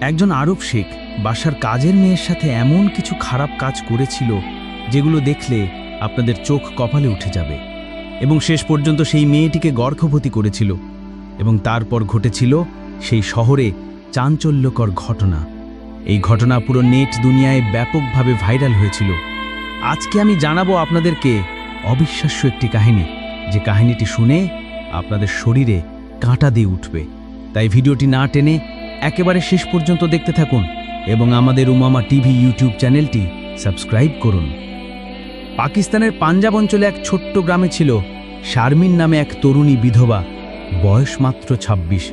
একজন আরব শেখ বাসার কাজের মেয়ের সাথে এমন কিছু খারাপ কাজ করেছিল যেগুলো দেখলে আপনাদের চোখ কপালে উঠে যাবে। এবং শেষ পর্যন্ত সেই মেয়েটিকে গর্ভবতী করেছিল এবং তারপর ঘটেছিল সেই শহরে চাঞ্চল্যকর ঘটনা। এই ঘটনা পুরো নেট দুনিয়ায় ব্যাপকভাবে ভাইরাল হয়েছিল। আজকে আমি জানাব আপনাদেরকে অবিশ্বাস্য একটি কাহিনী। যে কাহিনীটি শুনে আপনাদের শরীরে কাঁটা দিয়ে উঠবে। তাই ভিডিওটি না টেনে একেবারে শেষ পর্যন্ত দেখতে থাকুন এবং আমাদের উমামা টিভি ইউটিউব চ্যানেলটি সাবস্ক্রাইব করুন। পাকিস্তানের পাঞ্জাব অঞ্চলে এক ছোট্ট গ্রামে ছিল শারমিন নামে এক তরুণী বিধবা, বয়স মাত্র ২৬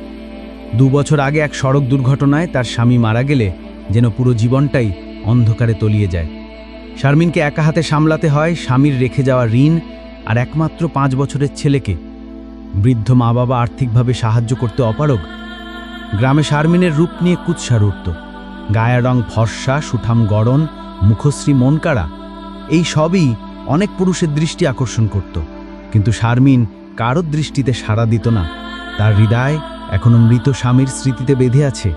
দু বছর আগে এক সড়ক দুর্ঘটনায় তার স্বামী মারা গেলে যেন পুরো জীবনটাই অন্ধকারে তলিয়ে যায়। শারমিনকে একা হাতে সামলাতে হয়, স্বামীর রেখে যাওয়া ঋণ আর একমাত্র পাঁচ বছরের ছেলেকে। বৃদ্ধ মা বাবা আর্থিকভাবে সাহায্য করতে অপারগ গ্রামে শারমিনের রূপ নিয়ে কুৎসার উঠত গায়ের রং ফর্সা, সুঠাম গড়ন, মুখশ্রী মনকাড়া, এই সবই অনেক পুরুষের দৃষ্টি আকর্ষণ করত। কিন্তু শারমিন কারোর দৃষ্টিতে সাড়া দিত না। তার হৃদয় এখনও মৃত স্বামীর স্মৃতিতে বেঁধে আছে।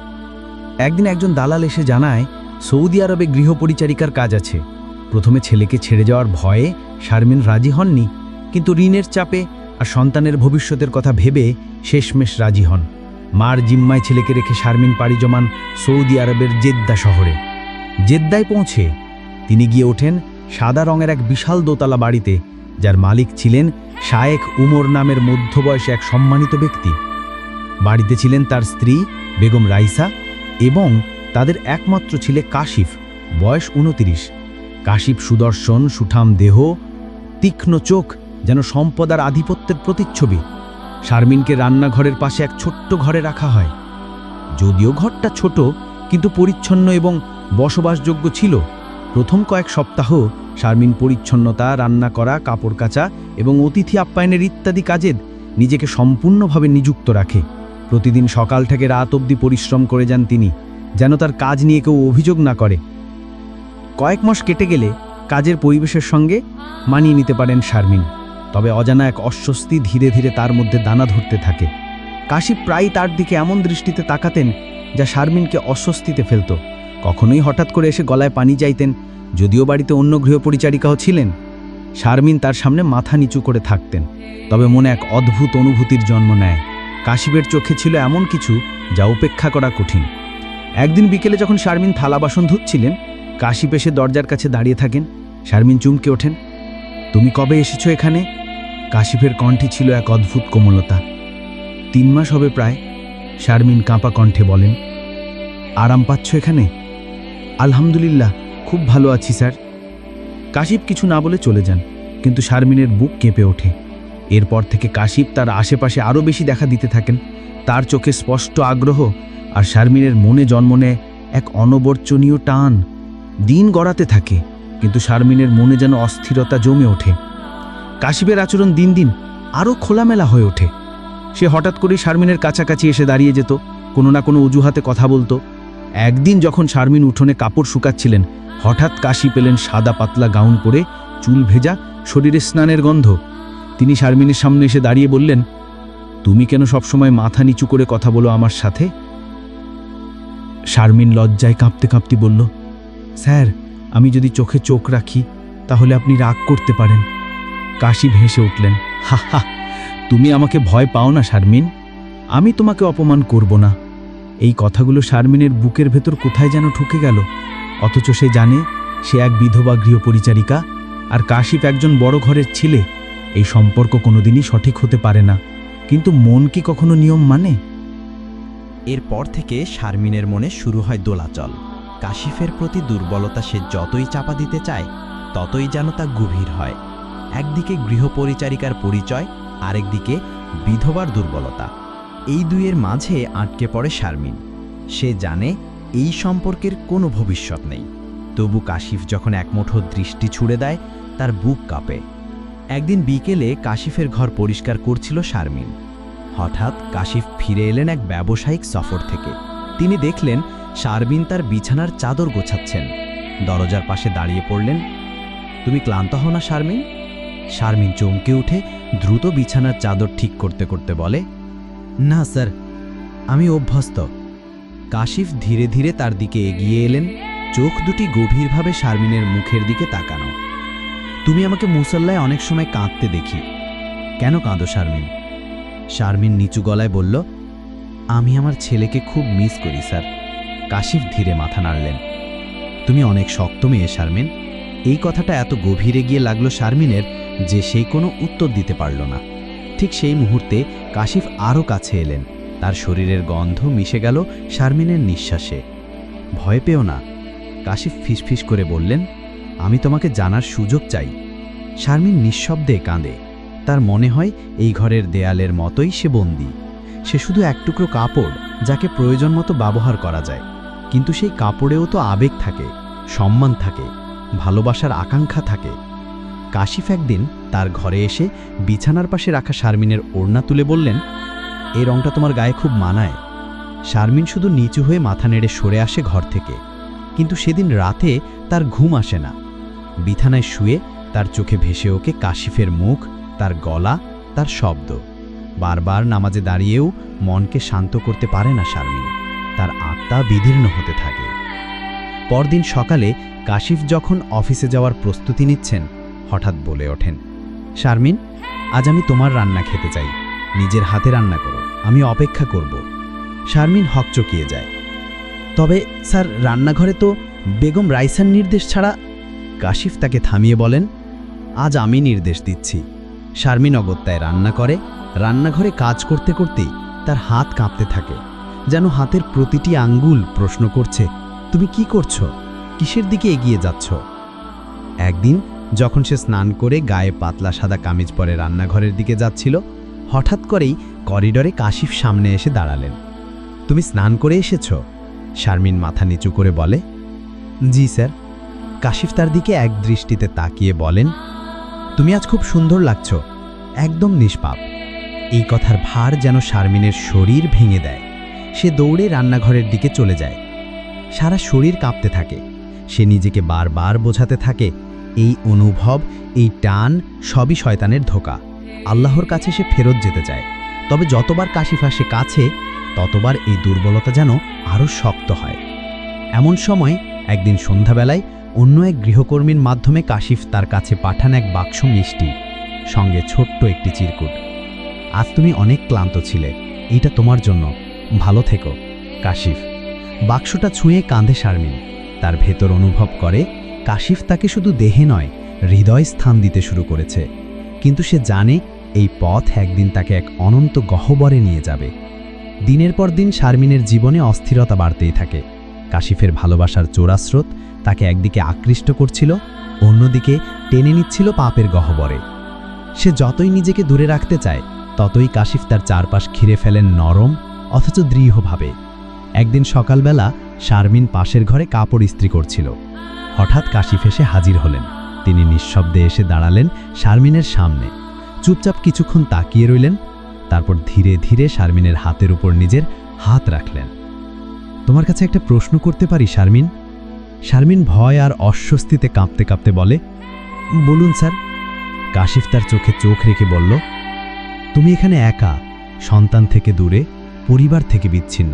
একদিন একজন দালাল এসে জানায়, সৌদি আরবে গৃহপরিচারিকার কাজ আছে। প্রথমে ছেলেকে ছেড়ে যাওয়ার ভয়ে শারমিন রাজি হননি, কিন্তু ঋণের চাপে আর সন্তানের ভবিষ্যতের কথা ভেবে শেষমেশ রাজি হন। মার জিম্মায় ছেলেকে রেখে শারমিন পাড়ি জমান সৌদি আরবের জেদ্দা শহরে। জেদ্দায় পৌঁছে তিনি গিয়ে ওঠেন সাদা রঙের এক বিশাল দোতলা বাড়িতে, যার মালিক ছিলেন শায়েখ উমর নামের মধ্যবয়সী এক সম্মানিত ব্যক্তি। বাড়িতে ছিলেন তার স্ত্রী বেগম রাইসা এবং তাদের একমাত্র ছেলে কাশিফ, বয়স উনতিরিশ। কাশিফ সুদর্শন, সুঠাম দেহ, তীক্ষ্ণ চোখ যেন সম্পদার আধিপত্যের প্রতিচ্ছবি। শারমিনকে রান্নাঘরের পাশে এক ছোট্ট ঘরে রাখা হয়। যদিও ঘরটা ছোট, কিন্তু পরিচ্ছন্ন এবং বসবাসযোগ্য ছিল। প্রথম কয়েক সপ্তাহ শারমিন পরিচ্ছন্নতা, রান্না করা, কাপড় কাচা এবং অতিথি আপ্যায়নের ইত্যাদি কাজে নিজেকে সম্পূর্ণভাবে নিযুক্ত রাখে। প্রতিদিন সকাল থেকে রাত অবধি পরিশ্রম করে যান তিনি, যেন তার কাজ নিয়ে কেউ অভিযোগ না করে। কয়েক মাস কেটে গেলে কাজের পরিবেশের সঙ্গে মানিয়ে নিতে পারেন শারমিন। তবে অজানা এক অস্বস্তি ধীরে ধীরে তার মধ্যে দানা ধরতে থাকে। কাশি প্রায় তার দিকে এমন দৃষ্টিতে তাকাতেন, যা শারমিনকে অস্বস্তিতে ফেলত। কখনোই হঠাৎ করে এসে গলায় পানি চাইতেন যদিও বাড়িতে অন্য গৃহপরিচারিকাও ছিলেন। শারমিন তার সামনে মাথা নিচু করে থাকতেন, তবে মনে এক অদ্ভুত অনুভূতির জন্ম নেয়। কাশিবের চোখে ছিল এমন কিছু, যা উপেক্ষা করা কঠিন। একদিন বিকেলে যখন শারমিন থালা বাসন ধুচ্ছিলেন কাশিপ এসে দরজার কাছে দাঁড়িয়ে থাকেন। শারমিন চুমকে ওঠেন। তুমি কবে এসেছ এখানে? কাশিফের কণ্ঠে ছিল এক অদ্ভুত কোমলতা। তিন মাস হবে প্রায়, শারমিন কাঁপা কণ্ঠে বলেন। আরাম পাচ্ছ এখানে? আলহামদুলিল্লাহ, খুব ভালো আছি, স্যার। কাশিপ কিছু না বলে চলে যান, কিন্তু শারমিনের বুক কেঁপে ওঠে। এরপর থেকে কাশিফ তার আশেপাশে আরও বেশি দেখা দিতে থাকেন। তার চোখে স্পষ্ট আগ্রহ আর শারমিনের মনে জন্ম নেয় এক অনবর্চনীয় টান। দিন গড়াতে থাকে। কিন্তু শারমিনের মনে যেন অস্থিরতা জমে ওঠে। কাশিবের আচরণ দিন দিন আরও খোলামেলা হয়ে ওঠে। সে হঠাৎ করে শারমিনের কাছাকাছি এসে দাঁড়িয়ে যেত, কোনো না কোনো অজুহাতে কথা বলতো। একদিন যখন শারমিন উঠোনে কাপড় শুকাচ্ছিলেন, হঠাৎ কাশি পেলেন সাদা পাতলা গাউন পরে, চুল ভেজা, শরীরে স্নানের গন্ধ। তিনি শারমিনের সামনে এসে দাঁড়িয়ে বললেন, তুমি কেন সবসময় মাথা নিচু করে কথা বলো আমার সাথে? শারমিন লজ্জায় কাঁপতে কাঁপতে বলল, স্যার আমি যদি চোখে চোখ রাখি, তাহলে আপনি রাগ করতে পারেন। কাশি ভেসে উঠলেন। হা তুমি আমাকে ভয় পাও না, শারমিন। আমি তোমাকে অপমান করব না। এই কথাগুলো শারমিনের বুকের ভেতর কোথায় যেন ঠুকে গেল। অথচ সে জানে, সে এক বিধবা গৃহপরিচারিকা আর কাশিফ একজন বড় ঘরের ছেলে। এই সম্পর্ক কোনোদিনই সঠিক হতে পারে না। কিন্তু মন কি কখনো নিয়ম মানে? এরপর থেকে শারমিনের মনে শুরু হয় দোলাচল। কাশিফের প্রতি দুর্বলতা সে যতই চাপা দিতে চায়, ততই যেন তা গভীর হয়। একদিকে গৃহপরিচারিকার পরিচয়, আরেকদিকে বিধবার দুর্বলতা। এই দুইয়ের মাঝে আটকে পড়ে শারমিন। সে জানে এই সম্পর্কের কোনো ভবিষ্যৎ নেই। তবু কাশিফ যখন একমুঠো দৃষ্টি ছুড়ে দেয়, তার বুক কাঁপে। একদিন বিকেলে কাশিফের ঘর পরিষ্কার করছিল শারমিন। হঠাৎ কাশিফ ফিরে এলেন এক ব্যবসায়িক সফর থেকে। তিনি দেখলেন শারমিন তার বিছানার চাদর গোছাচ্ছেন। দরজার পাশে দাঁড়িয়ে পড়লেন, তুমি ক্লান্ত হও না, শারমিন। শারমিন চমকে উঠে দ্রুত বিছানার চাদর ঠিক করতে করতে বলে, না, স্যার, আমি অভ্যস্ত। কাশিফ ধীরে ধীরে তার দিকে এগিয়ে এলেন, চোখ দুটি গভীরভাবে শারমিনের মুখের দিকে তাকানো। তুমি আমাকে মুসল্লায় অনেক সময় কাঁদতে দেখি। কেন কাঁদো, শারমিন? শারমিন নিচু গলায় বলল, আমি আমার ছেলেকে খুব মিস করি, স্যার। কাশিফ ধীরে মাথা নাড়লেন। তুমি অনেক শক্ত মেয়ে, শারমিন। এই কথাটা এত গভীরে গিয়ে লাগল শারমিনের যে সেই কোনো উত্তর দিতে পারল না। ঠিক সেই মুহূর্তে কাশিফ আরও কাছে এলেন। তার শরীরের গন্ধ মিশে গেল শারমিনের নিঃশ্বাসে। ভয় পেও না। কাশিফ ফিসফিস করে বললেন, আমি তোমাকে জানার সুযোগ চাই। শারমিন নিঃশব্দে কাঁদে। তার মনে হয় এই ঘরের দেয়ালের মতোই সে বন্দী। সে শুধু এক টুকরো কাপড় যাকে প্রয়োজন মতো ব্যবহার করা যায়। কিন্তু সেই কাপড়েও তো আবেগ থাকে, সম্মান থাকে, ভালোবাসার আকাঙ্ক্ষা থাকে। কাশিফ একদিন তার ঘরে এসে বিছানার পাশে রাখা শারমিনের ওড়না তুলে বললেন, এই রংটা তোমার গায়ে খুব মানায়। শারমিন শুধু নিচু হয়ে মাথা নেড়ে সরে আসে ঘর থেকে। কিন্তু সেদিন রাতে তার ঘুম আসে না। বিছানায় শুয়ে তার চোখে ভেসে ওকে কাশিফের মুখ, তার গলা, তার শব্দ। বারবার নামাজে দাঁড়িয়েও মনকে শান্ত করতে পারে না শারমিন। আত্মা বিদীর্ণ হতে থাকে। পরদিন সকালে কাশিফ যখন অফিসে যাওয়ার প্রস্তুতি নিচ্ছেন, হঠাৎ বলে ওঠেন, শারমিন, আজ আমি তোমার রান্না খেতে চাই। নিজের হাতে রান্না করো, আমি অপেক্ষা করব। শারমিন হকচকিয়ে যায়। তবে স্যার, রান্নাঘরে তো বেগম রাইসার নির্দেশ ছাড়া কাশিফ তাকে থামিয়ে বলেন, আজ আমি নির্দেশ দিচ্ছি। শারমিন অগত্যায় রান্না করে, রান্নাঘরে কাজ করতে করতেই তার হাত কাঁপতে থাকে। যেন হাতের প্রতিটি আঙ্গুল প্রশ্ন করছে, তুমি কি করছ? কিসের দিকে এগিয়ে যাচ্ছ? একদিন, যখন সে স্নান করে গায়ে পাতলা সাদা কামিজ পরে রান্নাঘরের দিকে যাচ্ছিল, হঠাৎ করেই করিডরে কাশিফ সামনে এসে দাঁড়ালেন। তুমি স্নান করে এসেছ? শারমিন মাথা নিচু করে বলে, জি, স্যার। কাশিফ তার দিকে এক দৃষ্টিতে তাকিয়ে বলেন, তুমি আজ খুব সুন্দর লাগছ, একদম নিষ্পাপ। এই কথার ভার যেন শারমিনের শরীর ভেঙে দেয়। সে দৌড়ে রান্নাঘরের দিকে চলে যায়। সারা শরীর কাঁপতে থাকে। সে নিজেকে বারবার বোঝাতে থাকে, এই অনুভব, এই টান সবই শয়তানের ধোকা। আল্লাহর কাছে সে ফেরত যেতে চায়। তবে যতবার কাশিফ আসে কাছে, ততবার এই দুর্বলতা যেন আরও শক্ত হয়। এমন সময়, একদিন সন্ধ্যাবেলায় অন্য এক গৃহকর্মীর মাধ্যমে কাশিফ তার কাছে পাঠান এক বাক্স মিষ্টি, সঙ্গে ছোট্ট একটি চিরকুট। আজ তুমি অনেক ক্লান্ত ছিলে এটা তোমার জন্য। ভালো থেকো, কাশিফ। বাক্সটা ছুঁয়ে কাঁধে শারমিন। তার ভেতর অনুভব করে, কাশিফ তাকে শুধু দেহে নয়, হৃদয় স্থান দিতে শুরু করেছে। কিন্তু সে জানে, এই পথ একদিন তাকে এক অনন্ত গহ্বরে নিয়ে যাবে। দিনের পর দিন শারমিনের জীবনে অস্থিরতা বাড়তেই থাকে। কাশিফের ভালোবাসার চোরাস্রোত তাকে একদিকে আকৃষ্ট করছিল, অন্যদিকে টেনে নিচ্ছিল পাপের গহ্বরে। সে যতই নিজেকে দূরে রাখতে চায়, ততই কাশিফ তার চারপাশ ঘিরে ফেলেন নরম অথচ দৃঢ়ভাবে। একদিন সকালবেলা শারমিন পাশের ঘরে কাপড় ইস্ত্রি করছিল। হঠাৎ কাশিফ এসে হাজির হলেন। তিনি নিঃশব্দে এসে দাঁড়ালেন শারমিনের সামনে। চুপচাপ কিছুক্ষণ তাকিয়ে রইলেন, তারপর ধীরে ধীরে শারমিনের হাতের উপর নিজের হাত রাখলেন। তোমার কাছে একটা প্রশ্ন করতে পারি, শারমিন? শারমিন ভয় আর অস্বস্তিতে কাঁপতে কাঁপতে বলে, বলুন স্যার। কাশিফ তার চোখে চোখ রেখে বলল, তুমি এখানে একা, সন্তান থেকে দূরে পরিবার থেকে বিচ্ছিন্ন।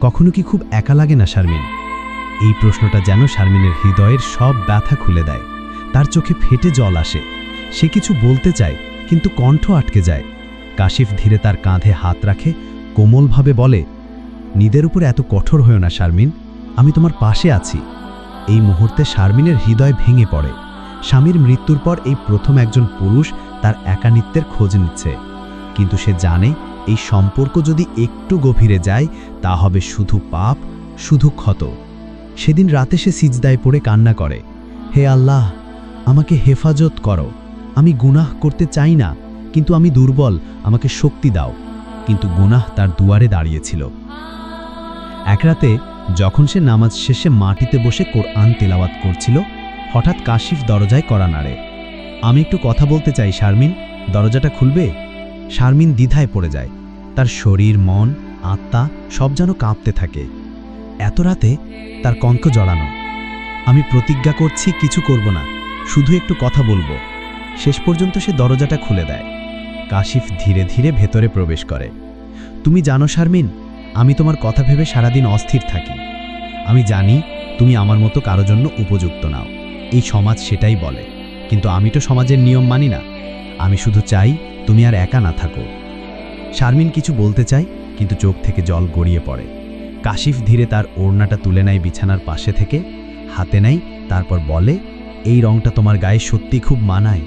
কখনো কি খুব একা লাগে না, শারমিন? এই প্রশ্নটা যেন শারমিনের হৃদয়ের সব ব্যথা খুলে দেয়। তার চোখে ফেটে জল আসে। সে কিছু বলতে চায়, কিন্তু কণ্ঠ আটকে যায়। কাশিফ ধীরে তার কাঁধে হাত রাখে, কোমলভাবে বলে, নিদের উপর এত কঠোর হয়েও না, শারমিন। আমি তোমার পাশে আছি। এই মুহূর্তে শারমিনের হৃদয় ভেঙে পড়ে। স্বামীর মৃত্যুর পর এই প্রথম একজন পুরুষ তার একানিত্বের খোঁজ নিচ্ছে। কিন্তু সে জানে এই সম্পর্ক যদি একটু গভীরে যায়, তা হবে শুধু পাপ, শুধু ক্ষত। সেদিন রাতে সে সিজদায় পড়ে কান্না করে। হে আল্লাহ, আমাকে হেফাজত করো। আমি গুনাহ করতে চাই না, কিন্তু আমি দুর্বল, আমাকে শক্তি দাও। কিন্তু গুনাহ তার দুয়ারে দাঁড়িয়েছিল। এক রাতে, যখন সে নামাজ শেষে মাটিতে বসে কোরআন তেলাওয়াত করছিল, হঠাৎ কাশিফ দরজায় করা নাড়ে। আমি একটু কথা বলতে চাই, শারমিন, দরজাটা খুলবে? শারমিন দ্বিধায় পড়ে যায়। তার শরীর, মন, আত্মা সব যেন কাঁপতে থাকে। এত রাতে তার কঙ্ক জড়ানো। আমি প্রতিজ্ঞা করছি কিছু করব না, শুধু একটু কথা বলব। শেষ পর্যন্ত সে দরজাটা খুলে দেয়। কাশিফ ধীরে ধীরে ভেতরে প্রবেশ করে। তুমি জানো শারমিন, আমি তোমার কথা ভেবে সারাদিন অস্থির থাকি। আমি জানি তুমি আমার মতো কারও জন্য উপযুক্ত নাও। এই সমাজ সেটাই বলে। কিন্তু আমি তো সমাজের নিয়ম মানি না। আমি শুধু চাই তুমি আর একা না থাকো। শারমিন কিছু বলতে চাই কিন্তু চোখ থেকে জল গড়িয়ে পড়ে। কাশিফ ধীরে তার ওড়নাটা তুলে নেয় বিছানার পাশে থেকে, হাতে নেয়, তারপর বলে, এই রংটা তোমার গায়ে সত্যি খুব মানায়।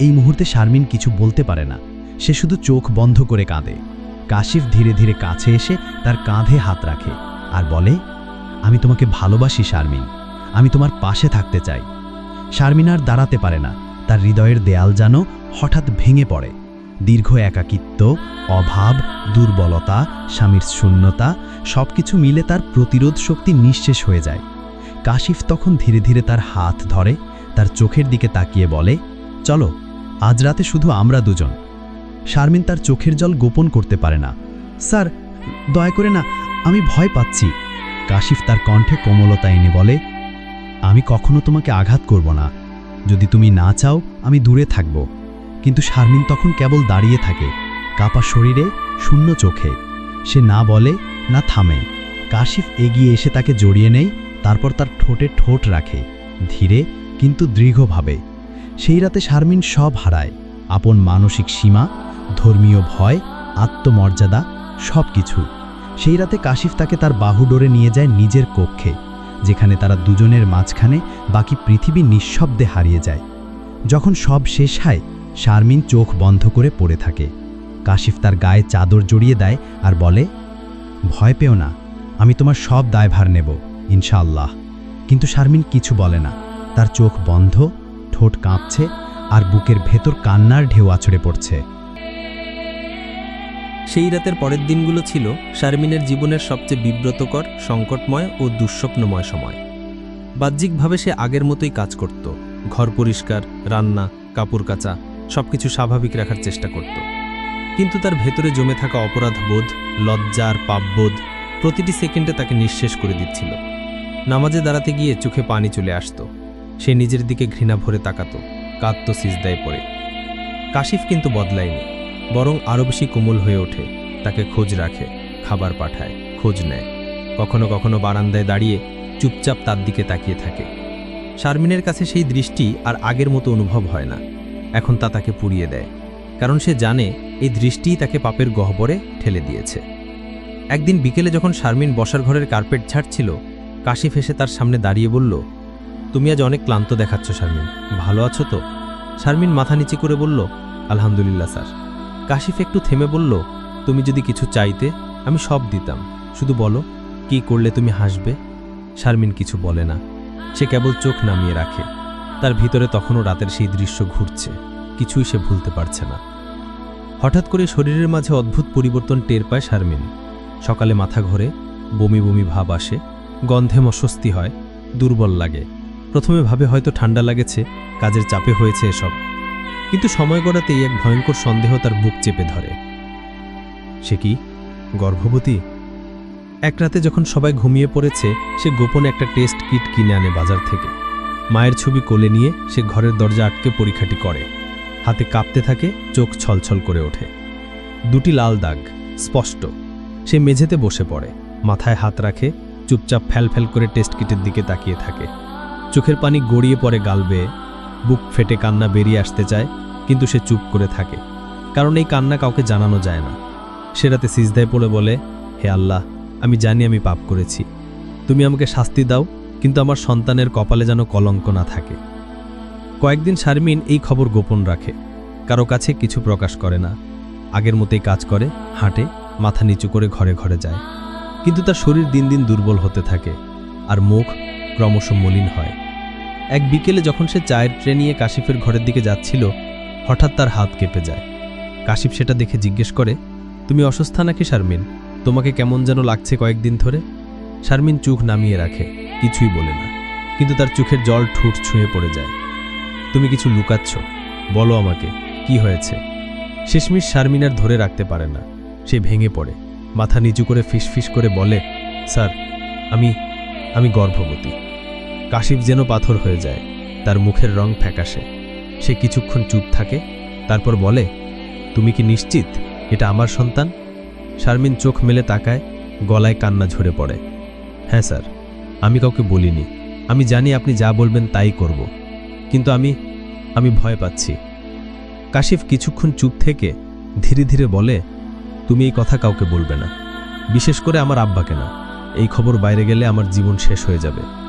এই মুহূর্তে শারমিন কিছু বলতে পারে না। সে শুধু চোখ বন্ধ করে কাঁদে। কাশিফ ধীরে ধীরে কাছে এসে তার কাঁধে হাত রাখে আর বলে, আমি তোমাকে ভালোবাসি শারমিন। আমি তোমার পাশে থাকতে চাই। শারমিন আর দাঁড়াতে পারে না। তার হৃদয়ের দেয়াল যেন হঠাৎ ভেঙে পড়ে। দীর্ঘ একাকিত্ব, অভাব, দুর্বলতা, স্বামীর শূন্যতা, সবকিছু মিলে তার প্রতিরোধ শক্তি নিঃশেষ হয়ে যায়। কাশিফ তখন ধীরে ধীরে তার হাত ধরে, তার চোখের দিকে তাকিয়ে বলে, চলো, আজ রাতে শুধু আমরা দুজন। শারমিন তার চোখের জল গোপন করতে পারে না। স্যার, দয়া করে না, আমি ভয় পাচ্ছি। কাশিফ তার কণ্ঠে কোমলতা এনে বলে, আমি কখনো তোমাকে আঘাত করব না। যদি তুমি না চাও, আমি দূরে থাকব। কিন্তু শারমিন তখন কেবল দাঁড়িয়ে থাকে, কাপা শরীরে, শূন্য চোখে। সে না বলে, না থামে। কাশিফ এগিয়ে এসে তাকে জড়িয়ে নেয়, তারপর তার ঠোঁটে ঠোঁট রাখে, ধীরে কিন্তু দৃঢ়ভাবে। সেই রাতে শারমিন সব হারায়, আপন মানসিক সীমা, ধর্মীয় ভয়, আত্মমর্যাদা সব কিছু সেই রাতে কাশিফ তাকে তার বাহু ডোরে নিয়ে যায় নিজের কক্ষে। যেখানে তারা দুজনের মাঝখানে বাকি পৃথিবী নিঃশব্দে হারিয়ে যায়। যখন সব শেষ হয়, শারমিন চোখ বন্ধ করে পড়ে থাকে। কাশিফ তার গায়ে চাদর জড়িয়ে দেয় আর বলে, ভয় পেও না, আমি তোমার সব দায়ভার নেব, ইনশাআল্লাহ। কিন্তু শারমিন কিছু বলে না। তার চোখ বন্ধ, ঠোঁট কাঁপছে আর বুকের ভেতর কান্নার ঢেউ আছড়ে পড়ছে। সেই রাতের পরের দিনগুলো ছিল শারমিনের জীবনের সবচেয়ে বিব্রতকর, সংকটময় ও দুঃস্বপ্নময় সময়। বাহ্যিকভাবে সে আগের মতোই কাজ করত। ঘর পরিষ্কার, রান্না, কাপড় কাচা, সবকিছু স্বাভাবিক রাখার চেষ্টা করত। কিন্তু তার ভেতরে জমে থাকা অপরাধবোধ লজ্জা আর পাপবোধ প্রতিটি সেকেন্ডে তাকে নিঃশেষ করে দিচ্ছিল। নামাজে দাঁড়াতে গিয়ে চোখে পানি চলে আসত। সে নিজের দিকে ঘৃণা ভরে তাকাত, কাঁদত সিজদায় পড়ে। কাশিফ কিন্তু বদলায়নি। বরং আরও বেশি কোমল হয়ে ওঠে। তাকে খোঁজ রাখে, খাবার পাঠায়, খোঁজ নেয়। কখনো কখনো বারান্দায় দাঁড়িয়ে চুপচাপ তার দিকে তাকিয়ে থাকে। শারমিনের কাছে সেই দৃষ্টি আর আগের মতো অনুভব হয় না। এখন তা তাকে পুড়িয়ে দেয়। কারণ সে জানে, এই দৃষ্টিই তাকে পাপের গহ্বরে ঠেলে দিয়েছে। একদিন বিকেলে যখন শারমিন বসার ঘরের কার্পেট ছাড়ছিল কাশি এসে তার সামনে দাঁড়িয়ে বলল, তুমি আজ অনেক ক্লান্ত দেখাচ্ছ শারমিন, ভালো আছো তো? শারমিন মাথা নিচে করে বলল, আলহামদুলিল্লাহ স্যার। কাশিফ একটু থেমে বলল, তুমি যদি কিছু চাইতে, আমি সব দিতাম। শুধু বলো, কি করলে তুমি হাসবে? শারমিন কিছু বলে না। সে কেবল চোখ নামিয়ে রাখে। তার ভিতরে তখনও রাতের সেই দৃশ্য ঘুরছে। কিছুই সে ভুলতে পারছে না। হঠাৎ করে শরীরের মাঝে অদ্ভুত পরিবর্তন টের পায় শারমিন। সকালে মাথা ঘোরে, বমি বমি ভাব আসে, গন্ধে মস্বস্তি হয়, দুর্বল লাগে। প্রথমে ভাবে হয়তো ঠান্ডা লাগেছে, কাজের চাপে হয়েছে এসব। কিন্তু সময় গড়াতেই এক ভয়ঙ্কর সন্দেহ তার বুক চেপে ধরে। সে কি? গর্ভবতী? এক রাতে যখন সবাই ঘুমিয়ে পড়েছে, সে গোপনে একটা টেস্ট কিট কিনে আনে বাজার থেকে। মায়ের ছবি কোলে নিয়ে সে ঘরের দরজা আটকে পরীক্ষাটি করে। হাতে কাঁপতে থাকে, চোখ ছলছল করে ওঠে। দুটি লাল দাগ, স্পষ্ট। সে মেঝেতে বসে পড়ে, মাথায় হাত রাখে, চুপচাপ ফ্যাল ফ্যাল করে টেস্ট কিটের দিকে তাকিয়ে থাকে। চোখের পানি গড়িয়ে পড়ে গাল বেয়ে। বুক ফেটে কান্না বেরিয়ে আসতে চায়, কিন্তু সে চুপ করে থাকে। কারণ এই কান্না কাউকে জানানো যায় না। সে রাতে সিজদায় পড়ে বলে, হে আল্লাহ, আমি জানি আমি পাপ করেছি। তুমি আমাকে শাস্তি দাও, কিন্তু আমার সন্তানের কপালে যেন কলঙ্ক না থাকে। কয়েকদিন শারমিন এই খবর গোপন রাখে। কারও কাছে কিছু প্রকাশ করে না। আগের মতোই কাজ করে, হাঁটে, মাথা নিচু করে ঘরে ঘরে যায়। কিন্তু তার শরীর দিন দিন দুর্বল হতে থাকে, আর মুখ ক্রমশ মলিন হয়। এক বিকেলে যখন সে চায়ের ট্রে নিয়ে কাশিফের ঘরের দিকে যাচ্ছিল, হঠাৎ তার হাত কেঁপে যায়। কাশিফ সেটা দেখে জিজ্ঞেস করে, তুমি অসুস্থ নাকি শারমিন? তোমাকে কেমন যেন লাগছে কয়েকদিন ধরে? শারমিন চোখ নামিয়ে রাখে, কিছুই বলে না, কিন্তু তার চোখের জল ঠুট ছুঁয়ে পড়ে যায়। তুমি কিছু লুকাচ্ছ? বলো আমাকে, কি হয়েছে? শেষমিশ শারমিন আর ধরে রাখতে পারে না, সে ভেঙে পড়ে, মাথা নিচু করে ফিসফিস করে বলে, স্যার, আমি আমি গর্ভবতী। কাশিফ যেন পাথর হয়ে যায়, তার মুখের রং ফ্যাকাশে। সে কিছুক্ষণ চুপ থাকে, তারপর বলে, তুমি কি নিশ্চিত এটা আমার সন্তান? শারমিন চোখ মেলে তাকায়, গলায় কান্না ঝরে পড়ে। হ্যাঁ স্যার, আমি কাউকে বলিনি। আমি জানি আপনি যা বলবেন তাই করব। কিন্তু আমি আমি ভয় পাচ্ছি। কাশিফ কিছুক্ষণ চুপ থেকে ধীরে ধীরে বলে, তুমি এই কথা কাউকে বলবে না। বিশেষ করে আমার আব্বাকে না। এই খবর বাইরে গেলে আমার জীবন শেষ হয়ে যাবে।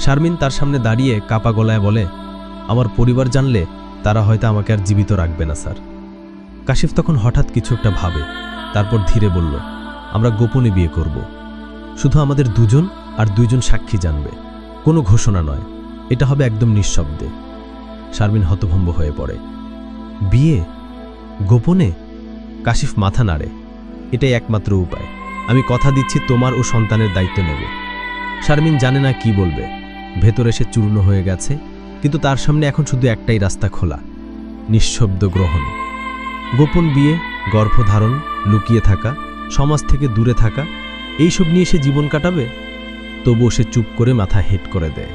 শারমিন তার সামনে দাঁড়িয়ে কাপা গলায় বলে, আমার পরিবার জানলে তারা হয়তো আমাকে আর জীবিত রাখবে না, স্যার। কাশিফ তখন হঠাৎ কিছু একটা ভাবে, তারপর ধীরে বলল, আমরা গোপনে বিয়ে করব। শুধু আমাদের দুজন আর দুইজন সাক্ষী জানবে। কোনো ঘোষণা নয়। এটা হবে একদম নিঃশব্দে। শারমিন হতভম্ব হয়ে পড়ে। বিয়ে? গোপনে? কাশিফ মাথা নাড়ে, এটাই একমাত্র উপায়। আমি কথা দিচ্ছি তোমার ও সন্তানের দায়িত্ব নেব। শারমিন জানে না কি বলবে। ভেতরে সে চূর্ণ হয়ে গেছে, কিন্তু তার সামনে এখন শুধু একটাই রাস্তা খোলা, নিঃশব্দ গ্রহণ। গোপন বিয়ে, গর্ভধারণ, লুকিয়ে থাকা, সমাজ থেকে দূরে থাকা, এইসব নিয়ে সে জীবন কাটাবে? তবুও সে চুপ করে মাথা হেট করে দেয়।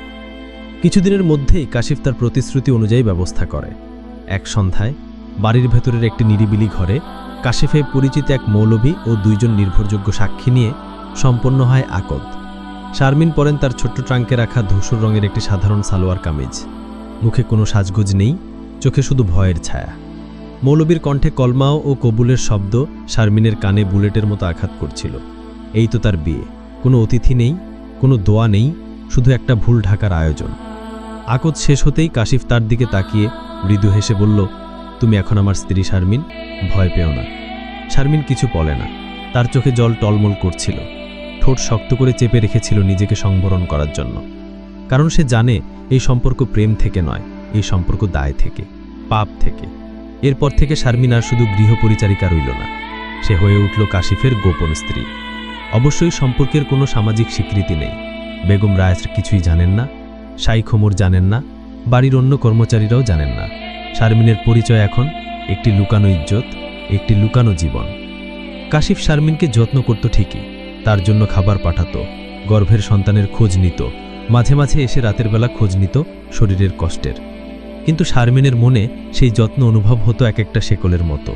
কিছুদিনের মধ্যেই কাশিফ তার প্রতিশ্রুতি অনুযায়ী ব্যবস্থা করে। এক সন্ধ্যায়, বাড়ির ভেতরের একটি নিরিবিলি ঘরে কাশিফে পরিচিত এক মৌলভী ও দুইজন নির্ভরযোগ্য সাক্ষী নিয়ে সম্পন্ন হয় আকদ। শারমিন পরেন তার ছোট্ট ট্রাঙ্কে রাখা ধূসর রঙের একটি সাধারণ সালোয়ার কামিজ। মুখে কোনো সাজগোজ নেই, চোখে শুধু ভয়ের ছায়া। মৌলবীর কণ্ঠে কলমাও ও কবুলের শব্দ শারমিনের কানে বুলেটের মতো আঘাত করছিল। এই তো তার বিয়ে। কোনো অতিথি নেই, কোনো দোয়া নেই, শুধু একটা ভুল ঢাকার আয়োজন। আকত শেষ হতেই কাশিফ তার দিকে তাকিয়ে মৃদু হেসে বলল, তুমি এখন আমার স্ত্রী শারমিন, ভয় পেও না। শারমিন কিছু বলে না। তার চোখে জল টলমল করছিল। ঠোঁট শক্ত করে চেপে রেখেছিল নিজেকে সংবরণ করার জন্য। কারণ সে জানে এই সম্পর্ক প্রেম থেকে নয়, এই সম্পর্ক দায় থেকে, পাপ থেকে। এরপর থেকে শারমিন আর শুধু গৃহপরিচারিকা রইল না। সে হয়ে উঠল কাশিফের গোপন স্ত্রী। অবশ্যই সম্পর্কের কোনো সামাজিক স্বীকৃতি নেই। বেগম রায়েস কিছুই জানেন না শাইখ ওমর জানেন না, বাড়ির অন্য কর্মচারীরাও জানেন না। শারমিনের পরিচয় এখন একটি লুকানো ইজ্জত, একটি লুকানো জীবন। কাশিফ শারমিনকে যত্ন করত ঠিকই তার জন্য খাবার পাঠাত, গর্ভের সন্তানের খোঁজ নিত, মাঝে মাঝে এসে রাতের বেলা খোঁজ নিত শরীরের কষ্টের। কিন্তু শারমিনের মনে সেই যত্ন অনুভব হতো এক একটা শেকলের মতো।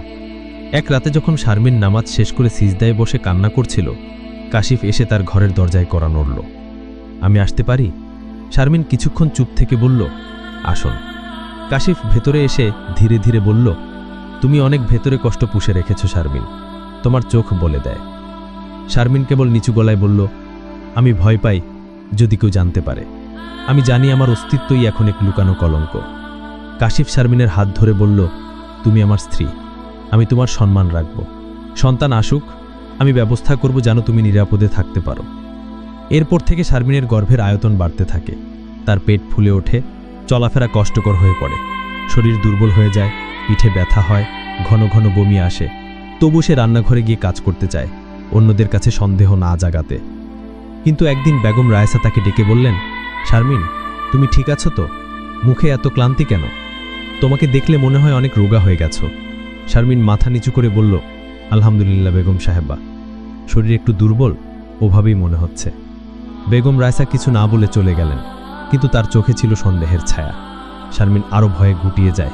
এক রাতে যখন শারমিন নামাজ শেষ করে সিজদায় বসে কান্না করছিল, কাশিফ এসে তার ঘরের দরজায় করা নড়ল। আমি আসতে পারি? শারমিন কিছুক্ষণ চুপ থেকে বলল, আসুন। কাশিফ ভেতরে এসে ধীরে ধীরে বলল, তুমি অনেক ভেতরে কষ্ট পুষে রেখেছ শারমিন। তোমার চোখ বলে দেয়। শারমিন কেবল নিচু গলায় বলল, আমি ভয় পাই যদি কেউ জানতে পারে। আমি জানি আমার অস্তিত্বই এখন এক লুকানো কলঙ্ক। কাশিফ শারমিনের হাত ধরে বলল, তুমি আমার স্ত্রী। আমি তোমার সম্মান রাখব। সন্তান আসুক, আমি ব্যবস্থা করব যেন তুমি নিরাপদে থাকতে পারো। এরপর থেকে শারমিনের গর্ভের আয়তন বাড়তে থাকে। তার পেট ফুলে ওঠে, চলাফেরা কষ্টকর হয়ে পড়ে। শরীর দুর্বল হয়ে যায়, পিঠে ব্যথা হয়, ঘন ঘন বমি আসে। তবু সে রান্নাঘরে গিয়ে কাজ করতে চায়। অন্যদের কাছে সন্দেহ না জাগাতে। কিন্তু একদিন বেগম রায়সা তাকে ডেকে বললেন, শারমিন, তুমি ঠিক আছো তো? মুখে এত ক্লান্তি কেন? তোমাকে দেখলে মনে হয় অনেক রোগা হয়ে গেছো। শারমিন মাথা নিচু করে বলল, আলহামদুলিল্লাহ বেগম সাহেবা শরীর একটু দুর্বল, ওভাবেই মনে হচ্ছে। বেগম রায়সা কিছু না বলে চলে গেলেন, কিন্তু তার চোখে ছিল সন্দেহের ছায়া। শারমিন আরও ভয়ে গুটিয়ে যায়।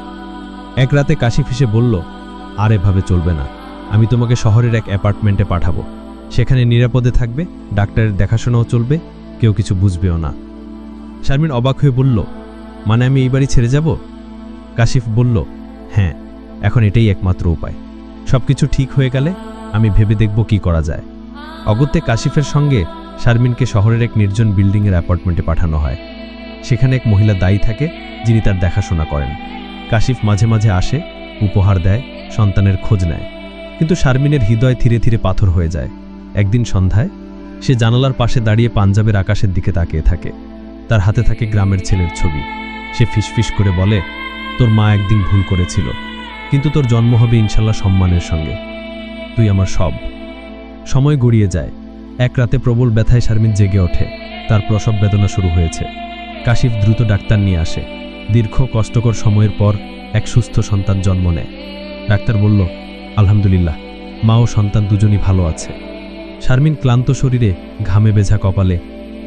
এক রাতে কাশি এসে বলল, আর এভাবে চলবে না। আমি তোমাকে শহরের এক অ্যাপার্টমেন্টে পাঠাবো। সেখানে নিরাপদে থাকবে, ডাক্তারের দেখাশোনাও চলবে, কেউ কিছু বুঝবেও না। শারমিন অবাক হয়ে বলল মানে আমি এই বাড়ি ছেড়ে যাব? কাশিফ বলল হ্যাঁ এখন এটাই একমাত্র উপায়। সব কিছু ঠিক হয়ে গেলে আমি ভেবে দেখব কি করা যায়। অগত্যে কাশিফের সঙ্গে শারমিনকে শহরের এক নির্জন বিল্ডিংয়ের অ্যাপার্টমেন্টে পাঠানো হয়। সেখানে এক মহিলা দায়ী থাকে, যিনি তার দেখাশোনা করেন। কাশিফ মাঝে মাঝে আসে, উপহার দেয়, সন্তানের খোঁজ নেয়। কিন্তু শারমিনের হৃদয় ধীরে ধীরে পাথর হয়ে যায়। একদিন সন্ধ্যায়, সে জানালার পাশে দাঁড়িয়ে পাঞ্জাবের আকাশের দিকে তাকিয়ে থাকে। তার হাতে থাকে গ্রামের ছেলের ছবি। সে ফিসফিস করে বলে, তোর মা একদিন ভুল করেছিল, কিন্তু তোর জন্ম হবে ইনশাল্লাহ সম্মানের সঙ্গে। তুই আমার সব। সময় গড়িয়ে যায়। এক রাতে প্রবল ব্যথায় শারমিন জেগে ওঠে। তার প্রসব বেদনা শুরু হয়েছে। কাশিফ দ্রুত ডাক্তার নিয়ে আসে। দীর্ঘ, কষ্টকর সময়ের পর এক সুস্থ সন্তান জন্ম নেয়। ডাক্তার বলল আলহামদুলিল্লাহ, মা ও সন্তান দুজনই ভালো আছে। শারমিন ক্লান্ত শরীরে ঘামে বেঝা কপালে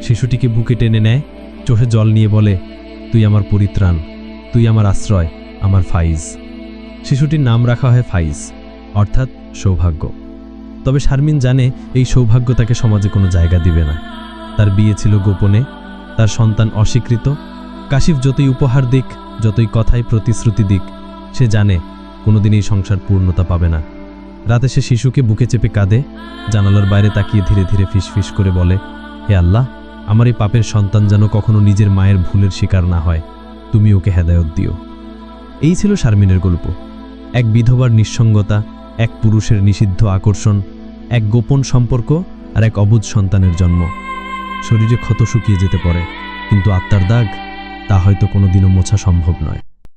শিশুটিকে বুকে টেনে নেয়, চোখে জল নিয়ে বলে, তুই আমার পরিত্রাণ, তুই আমার আশ্রয়, আমার ফাইজ। শিশুটির নাম রাখা হয় ফাইজ, অর্থাৎ সৌভাগ্য। তবে শারমিন জানে এই সৌভাগ্য তাকে সমাজে কোনো জায়গা দিবে না। তার বিয়ে ছিল গোপনে, তার সন্তান অস্বীকৃত। কাশিফ যতই উপহার দিক, যতই কথায় প্রতিশ্রুতি দিক, সে জানে কোনোদিন এই সংসার পূর্ণতা পাবে না। রাতে সে শিশুকে বুকে চেপে কাঁদে, জানালার বাইরে তাকিয়ে ধীরে ধীরে ফিসফিস করে বলে, হে আল্লাহ, আমার এই পাপের সন্তান যেন কখনো নিজের মায়ের ভুলের শিকার না হয়। তুমি ওকে হেদায়ত দিও। এই ছিল শারমিনের গল্প। এক বিধবার নিঃসঙ্গতা, এক পুরুষের নিষিদ্ধ আকর্ষণ, এক গোপন সম্পর্ক আর এক অবুধ সন্তানের জন্ম। শরীরে ক্ষত শুকিয়ে যেতে পারে, কিন্তু আত্মার দাগ তা হয়তো কোনোদিনও মোছা সম্ভব নয়।